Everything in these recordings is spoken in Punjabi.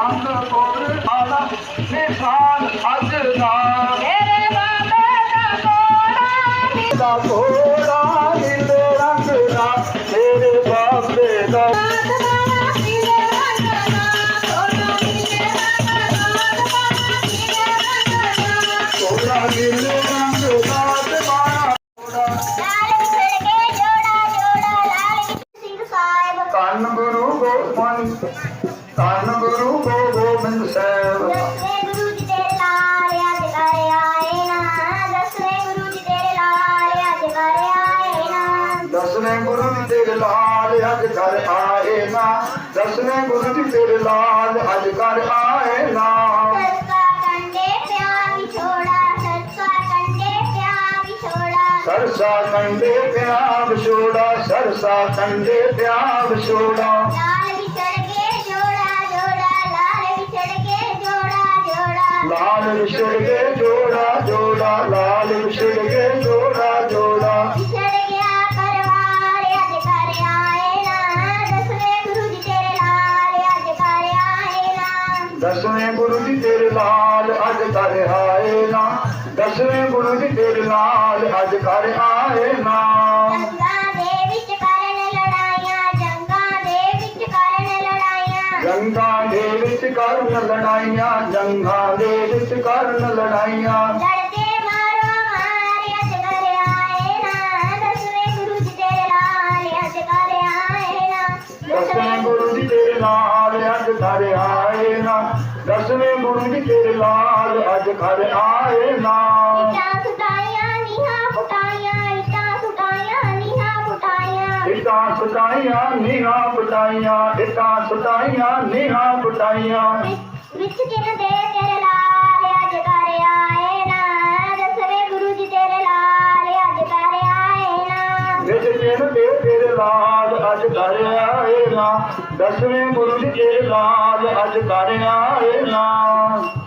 ਅਨੰਦਪੁਰ ਆਲਾ ਨਿਸ਼ਾਨ ਅੱਜ ਦਾ। ਮੇਰੇ ਬਾਬੇ ਦਾ ਕੋੜਾ ਨੀ ਦਾ ਘੋੜਾ ਨੀਲੇ ਰੰਗ ਦਾ। ਤੇਰੇ ਬਾਬੇ ਦਾ। ਕੋੜਾ ਨੀਲੇ ਰੰਗ ਦਾ। ਬਾਬਾ ਸੀਰੇ ਰੰਗ ਦਾ। ਘੋੜਾ ਨੀਲੇ ਰੰਗ ਦਾ ਤੇ ਮਾਰਾ ਘੋੜਾ। ਲਾਲ ਵਿਛੜ ਕੇ ਜੋੜਾ ਜੋੜਾ ਲਾਲ ਸਿੰਘ ਸਾਹਿਬ ਧੰਨ ਗੁਰੂ ਗੋਬਿੰਦ ਧੰਨ ਗੁਰੂ ਗੋਬਿੰਦ ਸਾਹਿਬ। ਦਸਵੇਂ ਗੁਰੂ ਜੀ ਤੇਰੇ ਲਾਲ ਅੱਜ ਘਰ ਆਏ ਨਾ। ਦਸਵੇਂ ਗੁਰੂ ਜੀ ਤੇਰੇ ਲਾਲ ਅੱਜ ਘਰ ਆਏ ਨਾ। ਦਸਵੇਂ ਗੁਰੂ ਜੀ ਤੇਰੇ ਲਾਲ ਅੱਜ ਘਰ ਆਏ ਨਾ। ਦਸਵੇਂ ਗੁਰੂ ਜੀ ਤੇਰੇ ਲਾਲ ਅੱਜ ਘਰ ਆਏ ਨਾ। ਸਰਸਾ ਕੰਡੇ ਪਿਆ ਵਿਛੋੜਾ ਸਰਸਾ ਕੰਡੇ ਪਿਆ ਵਿਛੋੜਾ ਸਰਸਾ ਕੰਡੇ ਪਿਆ ਵਿਛੜ ਲਾਲ ਵਿਛੜ ਕੇ ਜੋੜਾ ਜੋੜਾ ਲਾਲ ਵਿਛੜ ਕੇ ਜੋੜਾ ਜੋੜਾ। ਵਿਛੜ ਗਿਆ ਪਰਵਾਰ ਅੱਜ ਘਰ ਆਏ ਨਾ। ਦਸਵੇਂ ਗੁਰੂ ਜੀ ਤੇਰੇ ਲਾਲ ਅੱਜ ਘਰ ਆਏ ਨਾ। ਦਸਵੇਂ ਗੁਰੂ ਜੀ ਤੇਰੇ ਲਾਲ ਅੱਜ ਘਰ ਆਏ ਨਾ। ਦਸਵੇਂ ਗੁਰੂ ਜੀ ਤੇਰੇ ਲਾਲ ਅੱਜ ਘਰ ਆਏ ਨਾ। ਜੰਗਾਂ ਦੇ ਵਿੱਚ ਕਰਨ ਲੜਾਈਆਂ ਜੰਗਾਂ ਦੇ ਲੜਾਈਆਂ ਲੜਦੇ ਮਾਰੋ ਮਾਰ ਅੱਜ ਘਰ ਆਏ ਨਾ। ਦਸਵੇਂ ਗੁਰੂ ਜੀ ਤੇਰੇ ਲਾਲ ਅੱਜ ਘਰ ਆਏ ਨਾ। ਦਸਵੇਂ ਗੁਰੂ ਜੀ ਤੇਰੇ ਲਾਲ ਅੱਜ ਘਰ ਆਏ ਨਾ। ਦਸਵੇਂ ਗੁਰੂ ਜੀ ਤੇਰੇ ਲਾਲ ਅੱਜ ਘਰ ਆਏ ਨਾ। ਇੱਟਾਂ ਸੁਟਾਈਆਂ ਨੀਹਾਂ ਪੁਟਾਈਆਂ ਇੱਟਾਂ ਸੁਟਾਈਆਂ ਨੀਹਾਂ ਪੁਟਾਈਆਂ। ਇੱਟਾਂ ਸੁਟਾਈਆਂ ਨੀਹਾਂ ਪਟਾਈਆਂ। ਇੱਟਾਂ ਸੁਟਾਈਆਂ ਨੀਹਾਂ ਪਟਾਈਆਂ। ਵਿੱਚ ਦਿਨ ਦੇ ਤੇਰੇ ਤੇਰੇ ਲਾਲ ਅੱਜ ਘਰ ਆਏ ਨਾ। ਦਸਵੇਂ ਗੁਰੂ ਜੀ ਤੇਰੇ ਲਾਲ ਅੱਜ ਘਰ ਆਏ ਨਾ।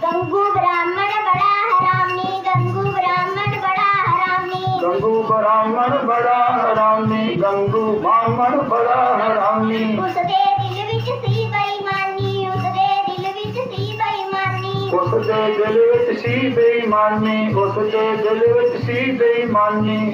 ਗੰਗੂ ਬ੍ਰਾਹਮਣ ਬੜਾ ਹਰਾਮੀ ਗੰਗੂ ਬ੍ਰਾਹਮਣ ਬੜਾ ਹਰਾਮੀ। ਗੰਗੂ ਬ੍ਰਾਹਮਣ ਬੜਾ ਹਰਾਮੀ ਗੰਗੂ ਬ੍ਰਾਹਮਣ ਬੜਾ ਹਰਾਮੀ। ਉਸ ਦੇ ਦਿਲ ਵਿੱਚ ਸੀ ਬੇਈਮਾਨੀ ਉਸ ਦੇ ਦਿਲ ਵਿੱਚ ਸੀ ਬੇਈਮਾਨੀ। ਉਸ ਦੇ ਦਿਲ ਵਿੱਚ ਸੀ ਬੇਈਮਾਨੀ ਉਸ ਦੇ ਦਿਲ ਵਿੱਚ ਸੀ ਬੇਈਮਾਨੀ।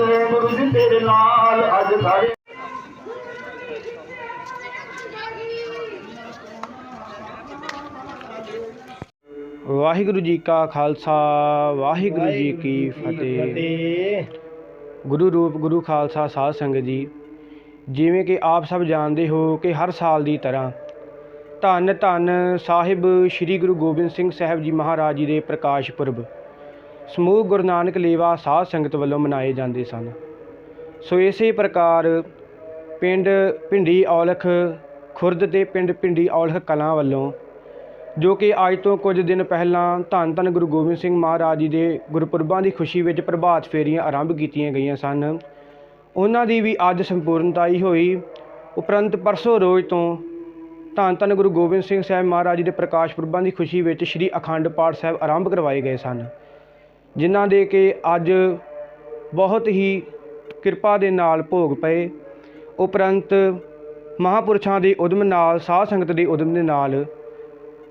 ਦਸਵੇਂ ਗੁਰੂ ਜੀ ਤੇਰੇ ਨਾਲ ਅੱਜ ਘਰ ਵਾਹਿਗੁਰੂ ਜੀ ਕਾ ਖਾਲਸਾ, ਵਾਹਿਗੁਰੂ ਜੀ ਕੀ ਫਤਿਹ। ਗੁਰੂ ਰੂਪ, ਗੁਰੂ ਖਾਲਸਾ ਸਾਧ ਸੰਗਤ ਜੀ, ਜਿਵੇਂ ਕਿ ਆਪ ਸਭ ਜਾਣਦੇ ਹੋ ਕਿ ਹਰ ਸਾਲ ਦੀ ਤਰ੍ਹਾਂ ਧੰਨ ਧੰਨ ਸਾਹਿਬ ਸ੍ਰੀ ਗੁਰੂ ਗੋਬਿੰਦ ਸਿੰਘ ਸਾਹਿਬ ਜੀ ਮਹਾਰਾਜ ਜੀ ਦੇ ਪ੍ਰਕਾਸ਼ ਪੁਰਬ ਸਮੂਹ ਗੁਰੂ ਨਾਨਕ ਲੇਵਾ ਸਾਧ ਸੰਗਤ ਵੱਲੋਂ ਮਨਾਏ ਜਾਂਦੇ ਸਨ। ਸੋ ਇਸੇ ਪ੍ਰਕਾਰ ਪਿੰਡ ਭਿੰਡੀ ਔਲਖ, ਖੁਰਦ ਤੇ ਪਿੰਡ ਭਿੰਡੀ ਔਲਖ ਕਲਾਂ ਵੱਲੋਂ, ਜੋ ਕਿ ਅੱਜ ਤੋਂ ਕੁਝ ਦਿਨ ਪਹਿਲਾਂ ਧੰਨ ਧੰਨ ਗੁਰੂ ਗੋਬਿੰਦ ਸਿੰਘ ਮਹਾਰਾਜ ਜੀ ਦੇ ਗੁਰਪੁਰਬਾਂ ਦੀ ਖੁਸ਼ੀ ਵਿੱਚ ਪ੍ਰਭਾਤ ਫੇਰੀਆਂ ਆਰੰਭ ਕੀਤੀਆਂ ਗਈਆਂ ਸਨ। ਉਹਨਾਂ ਦੀ ਵੀ ਅੱਜ ਸੰਪੂਰਨਤਾ ਹੀ ਹੋਈ। ਉਪਰੰਤ ਪਰਸੋਂ ਰੋਜ਼ ਤੋਂ ਧੰਨ ਧੰਨ ਗੁਰੂ ਗੋਬਿੰਦ ਸਿੰਘ ਸਾਹਿਬ ਮਹਾਰਾਜ ਜੀ ਦੇ ਪ੍ਰਕਾਸ਼ ਪੁਰਬਾਂ ਦੀ ਖੁਸ਼ੀ ਵਿੱਚ ਸ੍ਰੀ ਅਖੰਡ ਪਾਠ ਸਾਹਿਬ ਆਰੰਭ ਕਰਵਾਏ ਗਏ ਸਨ। ਜਿਨ੍ਹਾਂ ਦੇ ਕਿ ਅੱਜ ਬਹੁਤ ਹੀ ਕਿਰਪਾ ਦੇ ਨਾਲ ਭੋਗ ਪਏ। ਉਪਰੰਤ ਮਹਾਂਪੁਰਸ਼ਾਂ ਦੇ ਉਦਮ ਨਾਲ, ਸਾਧ ਸੰਗਤ ਦੇ ਉਦਮ ਦੇ ਨਾਲ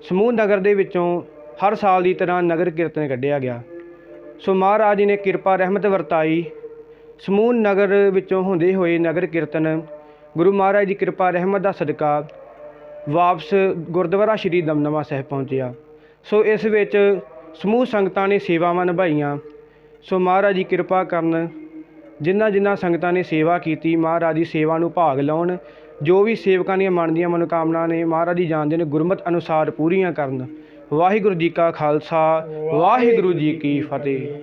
ਸਮੂਹ ਨਗਰ ਦੇ ਵਿੱਚੋਂ ਹਰ ਸਾਲ ਦੀ ਤਰ੍ਹਾਂ ਨਗਰ ਕੀਰਤਨ ਕੱਢਿਆ ਗਿਆ। ਸੋ ਮਹਾਰਾਜ ਜੀ ਨੇ ਕਿਰਪਾ, ਰਹਿਮਤ ਵਰਤਾਈ। ਸਮੂਹ ਨਗਰ ਵਿੱਚੋਂ ਹੁੰਦੇ ਹੋਏ ਨਗਰ ਕੀਰਤਨ, ਗੁਰੂ ਮਹਾਰਾਜ ਦੀ ਕਿਰਪਾ, ਰਹਿਮਤ ਦਾ ਸਦਕਾ ਵਾਪਸ ਗੁਰਦੁਆਰਾ ਸ਼੍ਰੀ ਦਮਦਮਾ ਸਾਹਿਬ ਪਹੁੰਚਿਆ। ਸੋ ਇਸ ਵਿੱਚ ਸਮੂਹ ਸੰਗਤਾਂ ਨੇ ਸੇਵਾਵਾਂ ਨਿਭਾਈਆਂ। ਸੋ ਮਹਾਰਾਜ ਦੀ ਕਿਰਪਾ ਕਰਨ, ਜਿਨ੍ਹਾਂ ਜਿਨ੍ਹਾਂ ਸੰਗਤਾਂ ਨੇ ਸੇਵਾ ਕੀਤੀ, ਮਹਾਰਾਜ ਦੀ ਸੇਵਾ ਨੂੰ ਭਾਗ ਲਾਉਣ, ਜੋ ਵੀ ਸੇਵਕਾਂ ਦੀਆਂ ਮਨ ਦੀਆਂ ਮਨੋਕਾਮਨਾ ਨੇ, ਮਹਾਰਾਜ ਜੀ ਜਾਣਦੇ ਨੇ ਗੁਰਮਤ ਅਨੁਸਾਰ ਪੂਰੀਆਂ ਕਰਨ। ਵਾਹਿਗੁਰੂ ਜੀ ਕਾ ਖਾਲਸਾ, ਵਾਹਿਗੁਰੂ ਜੀ ਕੀ ਫਤਿਹ।